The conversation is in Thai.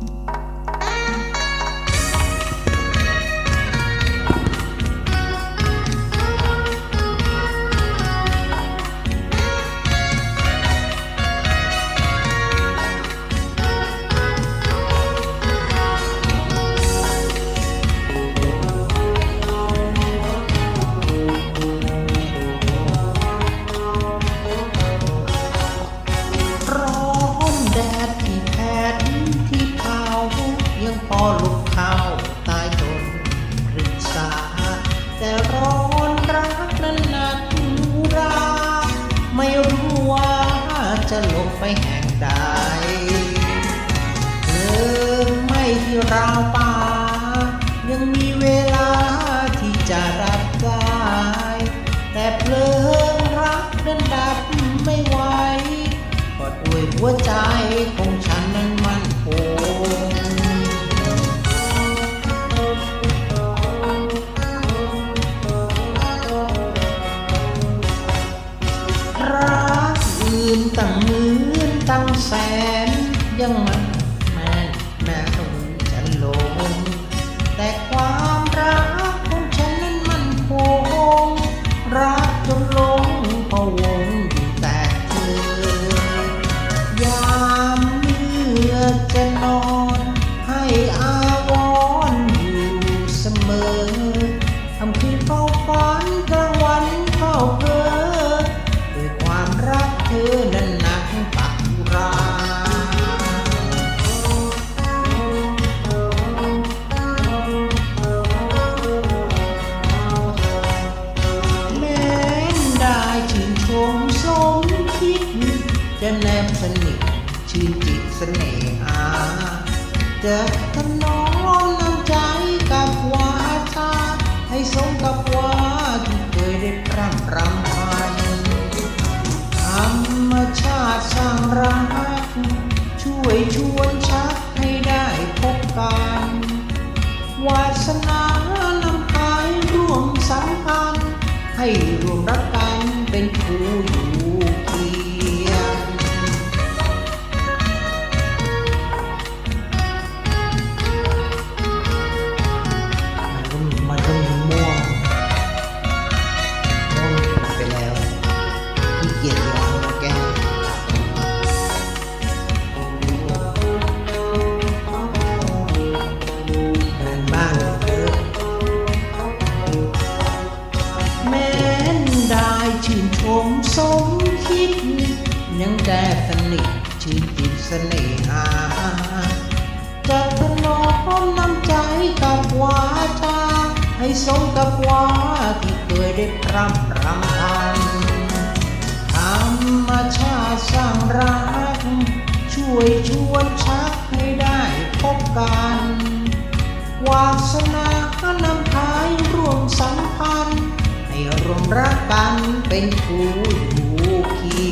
you ไปแห่งใดเพลิงไม่ที่ราวป่า ยังมีเวลาที่จะรับได้แต่เพลิงรักนั้นดับไม่ไหวก็ด้วยหัวใจของฉันนั้น นตั้งหมื่นตั้งแสนยังมัน จะแนบสนิทชื่นจิตเสน่หาจะถนอมน้ำใจกับวาจาให้สมกับว่าที่เคยได้พร่ำรำพันธรรมชาติสร้างรัก ช่วยชวนชักให้ได้พบกันวาสนานำพายร่วมสัมพันธ์ให้รวมรักกันเป็นคู่อยู่ สมคิด ยังแต่สนิทชื่นจิตเสน่หาจะถนอมน้ำใจกับวาจาให้สมกับว่าที่เคยได้พร่ำรำพันธรรมชาติสร้างรัก ช่วยชวนชักให้ได้พบกันวาสนานำพายร่วมสัมพันธ์ กรมรักกันเป็นคู่อยู่คี